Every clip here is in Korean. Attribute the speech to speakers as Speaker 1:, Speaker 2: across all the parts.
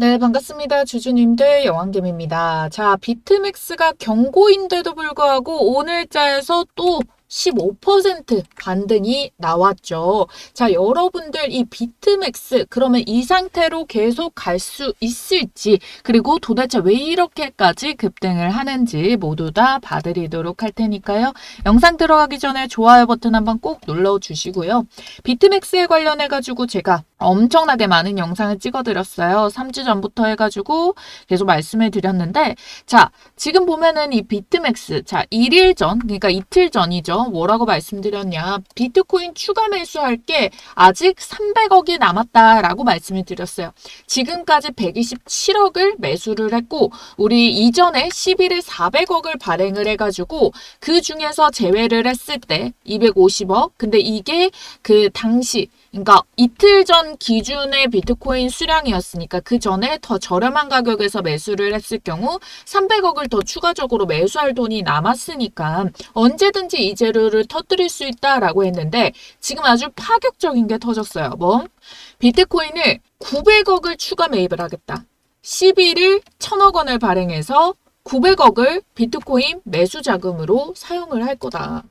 Speaker 1: 네, 반갑습니다. 주주님들 여왕김입니다. 자, 비트맥스가 경고인데도 불구하고 오늘자에서 또 15% 반등이 나왔죠. 자, 여러분들 이 비트맥스 그러면 이 상태로 계속 갈 수 있을지 그리고 도대체 왜 이렇게까지 급등을 하는지 모두 다 봐드리도록 할 테니까요. 영상 들어가기 전에 좋아요 버튼 한번 꼭 눌러 주시고요. 비트맥스에 관련해 가지고 제가 엄청나게 많은 영상을 찍어드렸어요. 3주 전부터 해가지고 계속 말씀을 드렸는데 자 지금 보면은 이 비트맥스 자 1일 전 그러니까 이틀 전이죠. 뭐라고 말씀드렸냐 비트코인 추가 매수할 게 아직 300억이 남았다라고 말씀을 드렸어요. 지금까지 127억을 매수를 했고 우리 이전에 11일 400억을 발행을 해가지고 그 중에서 제외를 했을 때 250억 근데 이게 그 당시 그러니까 이틀 전 기준의 비트코인 수량이었으니까 그 전에 더 저렴한 가격에서 매수를 했을 경우 300억을 더 추가적으로 매수할 돈이 남았으니까 언제든지 이 재료를 터뜨릴 수 있다라고 했는데 지금 아주 파격적인 게 터졌어요. 뭐? 비트코인을 900억을 추가 매입을 하겠다. 11일 1000억 원을 발행해서 900억을 비트코인 매수 자금으로 사용을 할 거다.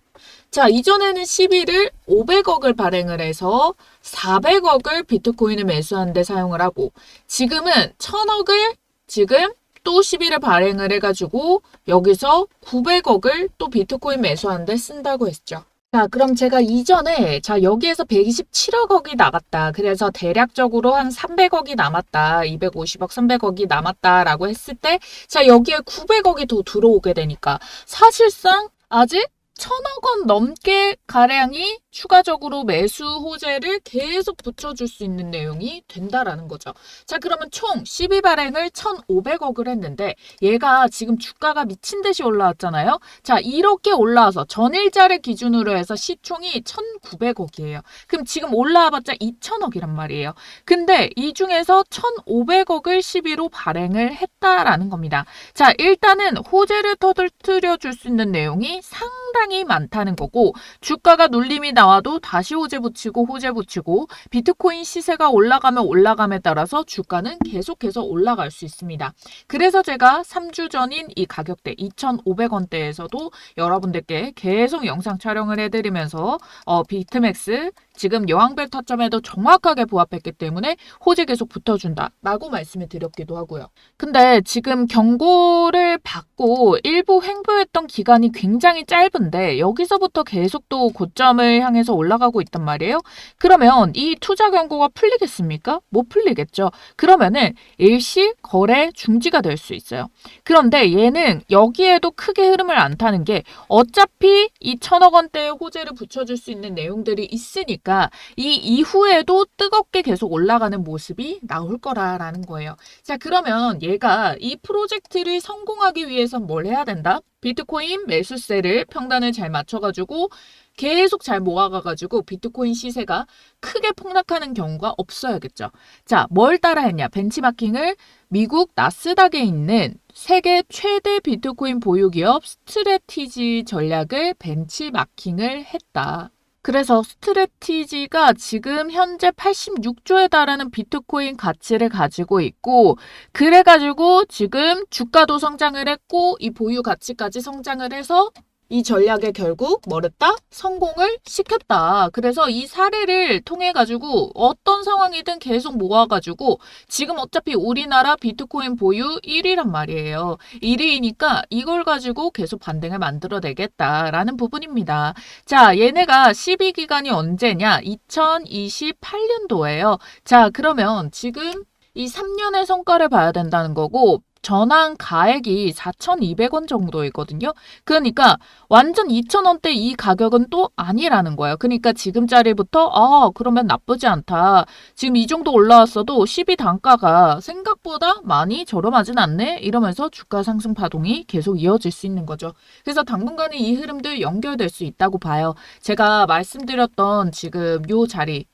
Speaker 1: 자, 이전에는 11일 500억을 발행을 해서 400억을 비트코인을 매수하는데 사용을 하고 지금은 1000억을 지금 또 11일 발행을 해가지고 여기서 900억을 또 비트코인 매수하는데 쓴다고 했죠. 자, 그럼 제가 이전에 자, 여기에서 127억 억이 나갔다. 그래서 대략적으로 한 300억이 남았다. 250억, 300억이 남았다라고 했을 때 자, 여기에 900억이 더 들어오게 되니까 사실상 아직 천억 원 넘게 가량이 추가적으로 매수 호재를 계속 붙여줄 수 있는 내용이 된다라는 거죠. 자, 그러면 총 12발행을 1,500억을 했는데 얘가 지금 주가가 미친 듯이 올라왔잖아요. 자, 이렇게 올라와서 전일자를 기준으로 해서 시총이 1,900억이에요. 그럼 지금 올라와봤자 2,000억이란 말이에요. 근데 이 중에서 1,500억을 12로 발행을 했다라는 겁니다. 자, 일단은 호재를 터뜨려 줄 수 있는 내용이 상 당히 많다는 거고 주가가 눌림이 나와도 다시 호재 붙이고 호재 붙이고 비트코인 시세가 올라가면 올라감에 따라서 주가는 계속해서 올라갈 수 있습니다. 그래서 제가 3주 전인 이 가격대 2,500원대에서도 여러분들께 계속 영상 촬영을 해드리면서 어, 비트맥스 지금 여왕별 타점에도 정확하게 부합했기 때문에 호재 계속 붙어준다 라고 말씀을 드렸기도 하고요. 근데 지금 경고를 받고 일부 횡보했던 기간이 굉장히 짧은데 여기서부터 계속 또 고점을 향해서 올라가고 있단 말이에요. 그러면 이 투자 경고가 풀리겠습니까? 못 풀리겠죠. 그러면은 일시 거래 중지가 될 수 있어요. 그런데 얘는 여기에도 크게 흐름을 안 타는 게 어차피 이 천억 원대의 호재를 붙여줄 수 있는 내용들이 있으니까 이 이후에도 뜨겁게 계속 올라가는 모습이 나올 거라라는 거예요. 자, 그러면 얘가 이 프로젝트를 성공하기 위해선 뭘 해야 된다? 비트코인 매수세를 평단을 잘 맞춰가지고 계속 잘 모아가가지고 비트코인 시세가 크게 폭락하는 경우가 없어야겠죠. 자, 뭘 따라 했냐? 벤치마킹을 미국 나스닥에 있는 세계 최대 비트코인 보유 기업 스트레티지 전략을 벤치마킹을 했다. 그래서 스트레티지가 지금 현재 86조에 달하는 비트코인 가치를 가지고 있고, 그래가지고 지금 주가도 성장을 했고, 이 보유 가치까지 성장을 해서 이 전략에 결국 뭐랬다? 성공을 시켰다. 그래서 이 사례를 통해 가지고 어떤 상황이든 계속 모아 가지고 지금 어차피 우리나라 비트코인 보유 1위란 말이에요. 1위니까 이걸 가지고 계속 반등을 만들어 내겠다라는 부분입니다. 자, 얘네가 12기간이 언제냐? 2028년도예요. 자, 그러면 지금 이 3년의 성과를 봐야 된다는 거고 전환 가액이 4,200원 정도이거든요. 그러니까 완전 2,000원대 이 가격은 또 아니라는 거예요. 그러니까 지금짜리부터 아, 그러면 나쁘지 않다. 지금 이 정도 올라왔어도 12 단가가 생각보다 많이 저렴하진 않네. 이러면서 주가 상승 파동이 계속 이어질 수 있는 거죠. 그래서 당분간은 이 흐름도 연결될 수 있다고 봐요. 제가 말씀드렸던 지금 요 자리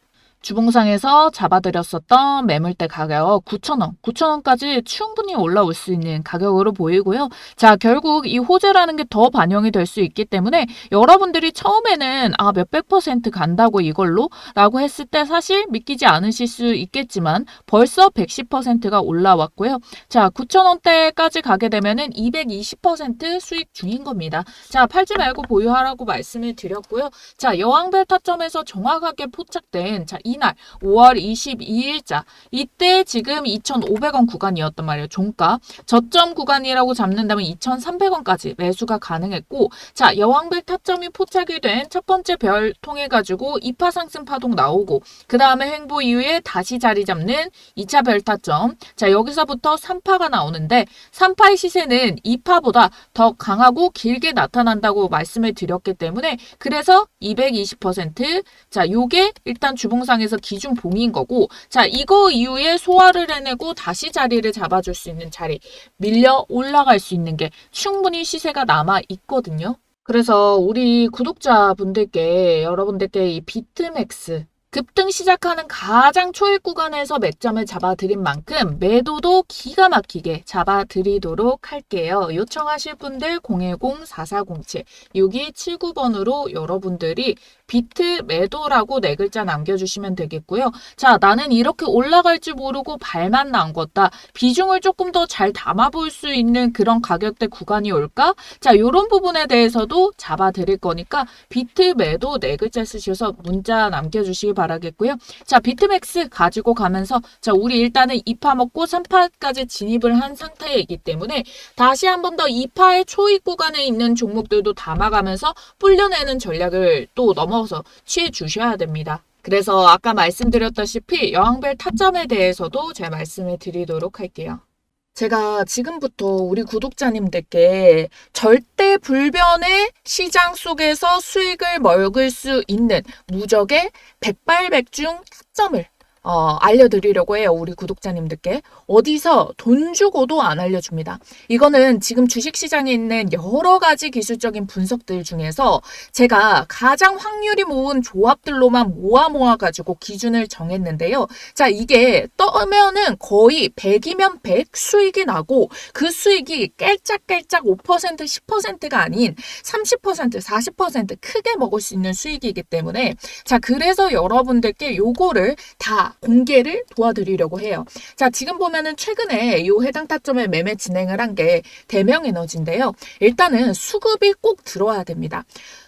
Speaker 1: 주봉상에서 잡아드렸었던 매물대 가격 9,000원, 9,000원까지 충분히 올라올 수 있는 가격으로 보이고요. 자, 결국 이 호재라는 게 더 반영이 될 수 있기 때문에 여러분들이 처음에는 아, 몇백 퍼센트 간다고 이걸로 라고 했을 때 사실 믿기지 않으실 수 있겠지만 벌써 110%가 올라왔고요. 자, 9,000원대까지 가게 되면은 220% 수익 중인 겁니다. 자, 팔지 말고 보유하라고 말씀을 드렸고요. 자, 여왕별 타점에서 정확하게 포착된 자, 이날 5월 22일자 이때 지금 2,500원 구간이었단 말이에요. 종가. 저점 구간이라고 잡는다면 2,300원까지 매수가 가능했고 자, 여왕별 타점이 포착이 된 첫 번째 별 통해 가지고 2파 상승 파동 나오고 그 다음에 횡보 이후에 다시 자리 잡는 2차 별 타점. 자, 여기서부터 3파가 나오는데 3파의 시세는 2파보다 더 강하고 길게 나타난다고 말씀을 드렸기 때문에 그래서 220% 자, 요게 일단 주봉상에 서 기준 봉인 거고 자, 이거 이후에 소화를 해내고 다시 자리를 잡아줄 수 있는 자리 밀려 올라갈 수 있는 게 충분히 시세가 남아 있거든요. 그래서 우리 구독자분들께 여러분들께 이 비트맥스 급등 시작하는 가장 초입 구간에서 매점을 잡아드린 만큼 매도도 기가 막히게 잡아드리도록 할게요. 요청하실 분들 010-4407-6279번으로 여러분들이 비트 매도라고 네 글자 남겨주시면 되겠고요. 자, 나는 이렇게 올라갈 줄 모르고 발만 남궜다. 비중을 조금 더 잘 담아볼 수 있는 그런 가격대 구간이 올까? 자, 이런 부분에 대해서도 잡아드릴 거니까 비트 매도 네 글자 쓰셔서 문자 남겨주시기 바라겠고요. 자, 비트맥스 가지고 가면서 자, 우리 일단은 2파 먹고 3파까지 진입을 한 상태이기 때문에 다시 한 번 더 2파의 초입 구간에 있는 종목들도 담아가면서 불려내는 전략을 또 넘어 서 취해 주셔야 됩니다. 그래서 아까 말씀드렸다시피 여왕별 타점에 대해서도 제가 말씀을 드리도록 할게요. 제가 지금부터 우리 구독자님들께 절대 불변의 시장 속에서 수익을 먹을 수 있는 무적의 백발백중 타점을 어, 알려드리려고 해요. 우리 구독자님들께. 어디서 돈 주고도 안 알려줍니다. 이거는 지금 주식시장에 있는 여러 가지 기술적인 분석들 중에서 제가 가장 확률이 모은 조합들로만 모아 모아가지고 기준을 정했는데요. 자, 이게 떠면은 거의 100이면 100 수익이 나고 그 수익이 깔짝깔짝 5% 10%가 아닌 30% 40% 크게 먹을 수 있는 수익이기 때문에 자, 그래서 여러분들께 요거를 다 공개를 도와드리려고 해요. 자, 지금 보면은 최근에 이 해당 타점에 매매 진행을 한 게 대명 에너지인데요. 일단은 수급이 꼭 들어와야 됩니다.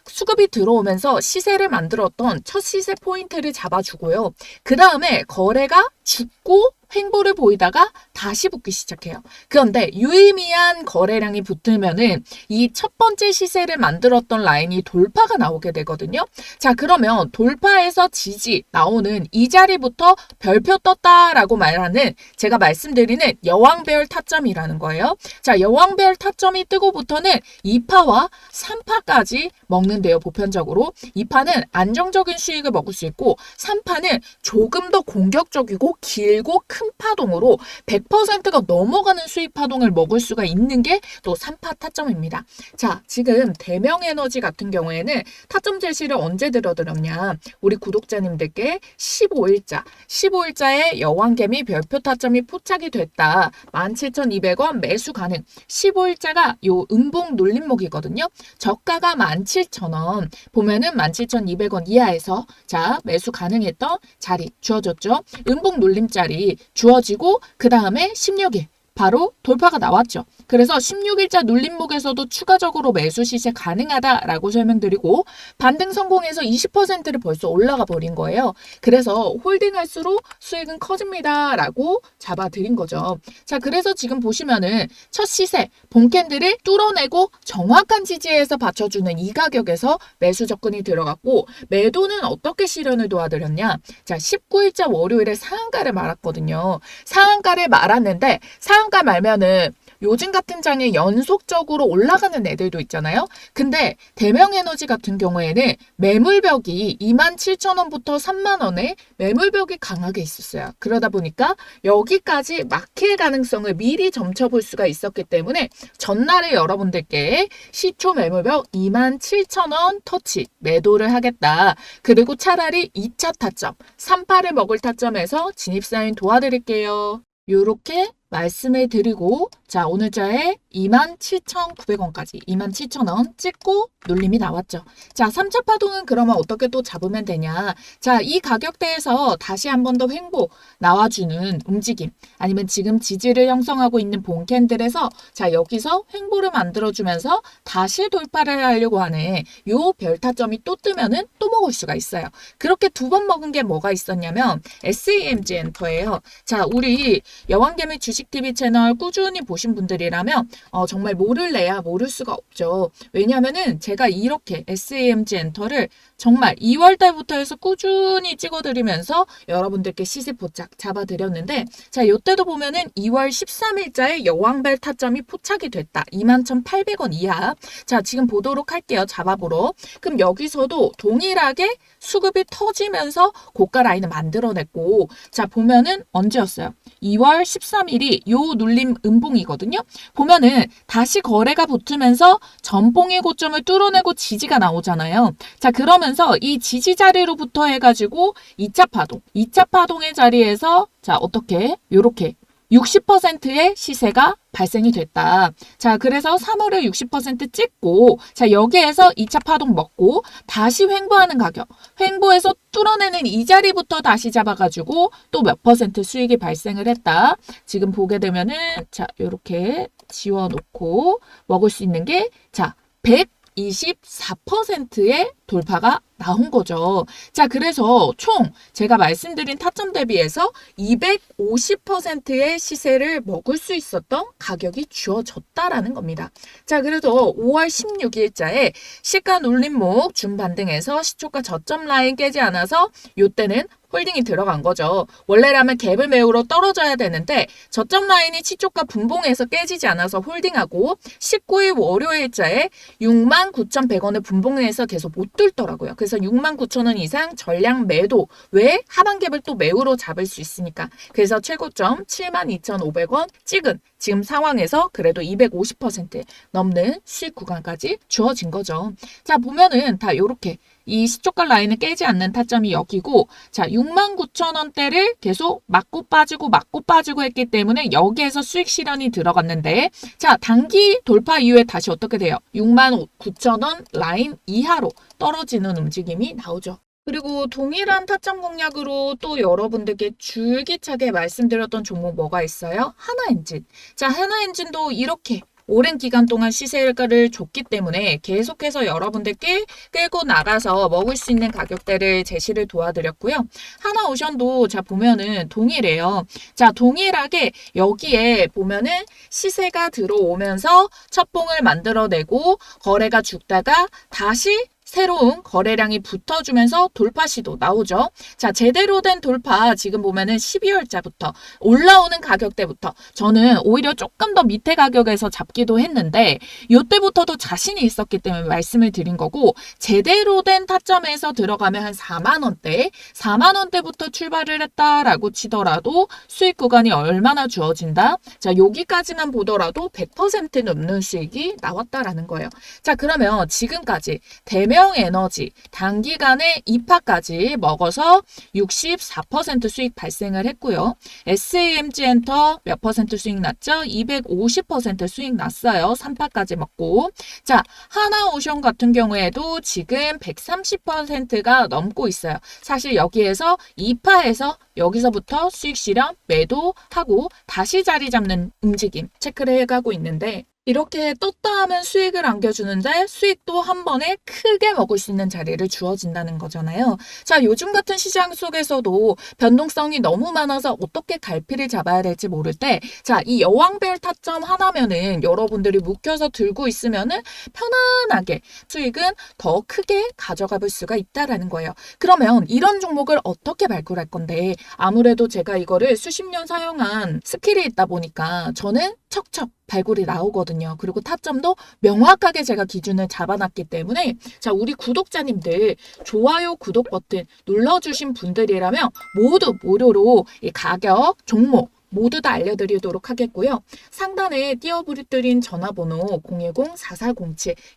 Speaker 1: 수급이 들어오면서 시세를 만들었던 첫 시세 포인트를 잡아주고요. 그 다음에 거래가 죽고 횡보를 보이다가 다시 붙기 시작해요. 그런데 유의미한 거래량이 붙으면은 이 첫 번째 시세를 만들었던 라인이 돌파가 나오게 되거든요. 자, 그러면 돌파에서 지지 나오는 이 자리부터 별표 떴다라고 말하는 제가 말씀드리는 여왕별 타점이라는 거예요. 자, 여왕별 타점이 뜨고부터는 2파와 3파까지 먹는데요, 보편적으로. 2파는 안정적인 수익을 먹을 수 있고 3파는 조금 더 공격적이고 길고 큰 파동으로 100%가 넘어가는 수익 파동을 먹을 수가 있는 게 또 3파 타점입니다. 자, 지금 대명에너지 같은 경우에는 타점 제시를 언제 들어드렸냐? 우리 구독자님들께 15일자, 15일자에 여왕개미 별표 타점이 포착이 됐다. 17,200원 매수 가능. 15일자가 요 음봉 눌림목이거든요. 저가가 17,000원. 보면은 17,200원 이하에서 자, 매수 가능했던 자리 주어졌죠. 음봉 눌림자리 주어지고 그 다음에 16일 바로 돌파가 나왔죠. 그래서 16일자 눌림목에서도 추가적으로 매수 시세 가능하다라고 설명드리고 반등 성공해서 20%를 벌써 올라가 버린 거예요. 그래서 홀딩할수록 수익은 커집니다라고 잡아드린 거죠. 자, 그래서 지금 보시면은 첫 시세 본캔들을 뚫어내고 정확한 지지에서 받쳐주는 이 가격에서 매수 접근이 들어갔고 매도는 어떻게 실현을 도와드렸냐? 자, 19일자 월요일에 상한가를 말았거든요. 상한가를 말았는데 상한 가 말면은 요즘 같은 장에 연속적으로 올라가는 애들도 있잖아요. 근데 대명에너지 같은 경우에는 매물벽이 27,000원부터 3만원에 매물벽이 강하게 있었어요. 그러다 보니까 여기까지 막힐 가능성을 미리 점쳐볼 수가 있었기 때문에 전날에 여러분들께 시초 매물벽 27,000원 터치 매도를 하겠다. 그리고 차라리 2차 타점, 38을 먹을 타점에서 진입사인 도와드릴게요. 요렇게 말씀을 드리고 자 오늘자에 27,900원까지 27,000원 찍고 눌림이 나왔죠. 자 3차 파동은 그러면 어떻게 또 잡으면 되냐. 자 이 가격대에서 다시 한 번 더 횡보 나와주는 움직임 아니면 지금 지지를 형성하고 있는 본 캔들에서 자 여기서 횡보를 만들어주면서 다시 돌파를 하려고 하는 요 별타점이 또 뜨면은 또 먹을 수가 있어요. 그렇게 두 번 먹은 게 뭐가 있었냐면 SAMG 엔터예요. 자 우리 여왕개미 주식 TV 채널 꾸준히 보신 분들이라면 어, 정말 모를래야 모를 수가 없죠. 왜냐하면은 제가 이렇게 SAMG 엔터를 정말 2월 달부터 해서 꾸준히 찍어드리면서 여러분들께 시세 포착 잡아드렸는데 자 요때도 보면은 2월 13일자에 여왕벨 타점이 포착이 됐다. 21,800원 이하. 자 지금 보도록 할게요. 잡아보러. 그럼 여기서도 동일하게 수급이 터지면서 고가 라인을 만들어냈고 자 보면은 언제였어요? 2월 13일이 요 눌림 음봉이거든요. 보면은 다시 거래가 붙으면서 전봉의 고점을 뚫어내고 지지가 나오잖아요. 자 그러면서 이 지지 자리로부터 해가지고 2차 파동, 2차 파동의 자리에서 자 어떻게 요렇게 60%의 시세가 발생이 됐다. 자, 그래서 3월에 60% 찍고, 자, 여기에서 2차 파동 먹고, 다시 횡보하는 가격. 횡보해서 뚫어내는 이 자리부터 다시 잡아가지고, 또 몇 퍼센트 수익이 발생을 했다. 지금 보게 되면은, 자, 요렇게 지워놓고, 먹을 수 있는 게, 자, 124%의 돌파가 나온 거죠. 자, 그래서 총 제가 말씀드린 타점 대비해서 250%의 시세를 먹을 수 있었던 가격이 주어졌다라는 겁니다. 자, 그래도 5월 16일자에 시가 눌림목 준반등해서 시초가 저점 라인 깨지 않아서 요때는 홀딩이 들어간 거죠. 원래라면 갭을 메우러 떨어져야 되는데 저점 라인이 치초가 분봉에서 깨지지 않아서 홀딩하고 19일 월요일자에 69,100원을 분봉에서 계속 못 뚫더라고요. 그래서 69,000원 이상 전량 매도 왜 하반 갭을 또 매우로 잡을 수 있으니까. 그래서 최고점 72,500원 찍은 지금 상황에서 그래도 250% 넘는 수익 구간까지 주어진 거죠. 자 보면은 다 이렇게 이 시초가 라인을 깨지 않는 타점이 여기고 자 69,000원대를 계속 맞고 빠지고 맞고 빠지고 했기 때문에 여기에서 수익 실현이 들어갔는데 자 단기 돌파 이후에 다시 어떻게 돼요? 69,000원 라인 이하로 떨어지는 움직임이 나오죠. 그리고 동일한 타점 공략으로 또 여러분들께 줄기차게 말씀드렸던 종목 뭐가 있어요? 하나엔진. 자, 하나엔진도 이렇게 오랜 기간 동안 시세가를 줬기 때문에 계속해서 여러분들께 끌고 나가서 먹을 수 있는 가격대를 제시를 도와드렸고요. 하나 오션도 자 보면은 동일해요. 자 동일하게 여기에 보면은 시세가 들어오면서 첫봉을 만들어내고 거래가 죽다가 다시 새로운 거래량이 붙어주면서 돌파 시도 나오죠. 자, 제대로 된 돌파 지금 보면은 12월자부터 올라오는 가격대부터 저는 오히려 조금 더 밑에 가격에서 잡기도 했는데 이때부터도 자신이 있었기 때문에 말씀을 드린 거고 제대로 된 타점에서 들어가면 한 4만 원대, 4만 원대부터 출발을 했다라고 치더라도 수익 구간이 얼마나 주어진다? 자, 여기까지만 보더라도 100% 넘는 수익이 나왔다라는 거예요. 자, 그러면 지금까지 대면 대명 에너지 단기간에 2파까지 먹어서 64% 수익 발생을 했고요. SAMG 엔터 몇 퍼센트 수익 났죠? 250% 수익 났어요. 3파까지 먹고. 자, 하나오션 같은 경우에도 지금 130%가 넘고 있어요. 사실 여기에서 2파에서 여기서부터 수익 실현 매도하고 다시 자리 잡는 움직임 체크를 해가고 있는데 이렇게 떴다 하면 수익을 안겨주는데 수익도 한 번에 크게 먹을 수 있는 자리를 주어진다는 거잖아요. 자, 요즘 같은 시장 속에서도 변동성이 너무 많아서 어떻게 갈피를 잡아야 될지 모를 때, 자, 이 여왕별 타점 하나면은 여러분들이 묶여서 들고 있으면은 편안하게 수익은 더 크게 가져가 볼 수가 있다라는 거예요. 그러면 이런 종목을 어떻게 발굴할 건데, 아무래도 제가 이거를 수십 년 사용한 스킬이 있다 보니까 저는 척척 발굴이 나오거든요. 그리고 타점도 명확하게 제가 기준을 잡아놨기 때문에 자 우리 구독자님들 좋아요 구독 버튼 눌러주신 분들이라면 모두 무료로 이 가격 종목 모두 다 알려드리도록 하겠고요. 상단에 띄워드린 전화번호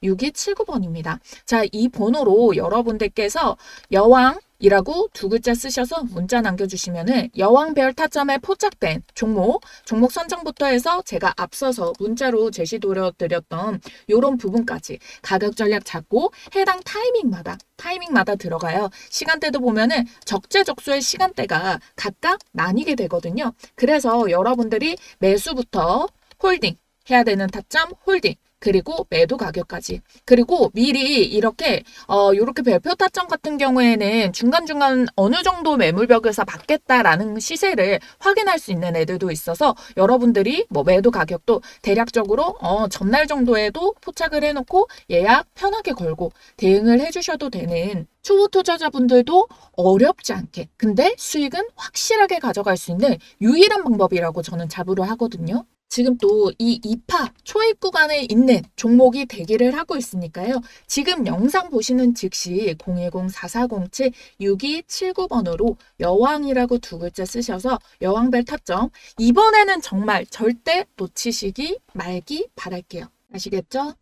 Speaker 1: 010-4407-6279번입니다. 자, 이 번호로 여러분들께서 여왕 이라고 두 글자 쓰셔서 문자 남겨주시면은 여왕별 타점에 포착된 종목, 종목 선정부터 해서 제가 앞서서 문자로 제시도려드렸던 요런 부분까지 가격 전략 잡고 해당 타이밍마다 타이밍마다 들어가요. 시간대도 보면은 적재적소의 시간대가 각각 나뉘게 되거든요. 그래서 여러분들이 매수부터 홀딩 해야 되는 타점 홀딩 그리고 매도 가격까지 그리고 미리 이렇게 어 요렇게 별표 타점 같은 경우에는 중간중간 어느 정도 매물벽에서 받겠다라는 시세를 확인할 수 있는 애들도 있어서 여러분들이 뭐 매도 가격도 대략적으로 어 전날 정도에도 포착을 해 놓고 예약 편하게 걸고 대응을 해 주셔도 되는 초보 투자자분들도 어렵지 않게 근데 수익은 확실하게 가져갈 수 있는 유일한 방법이라고 저는 자부를 하거든요. 지금 또 이 2파 초입 구간에 있는 종목이 대기를 하고 있으니까요. 지금 영상 보시는 즉시 010-4407-6279번으로 여왕이라고 두 글자 쓰셔서 여왕별 타점 이번에는 정말 절대 놓치시기 말기 바랄게요. 아시겠죠?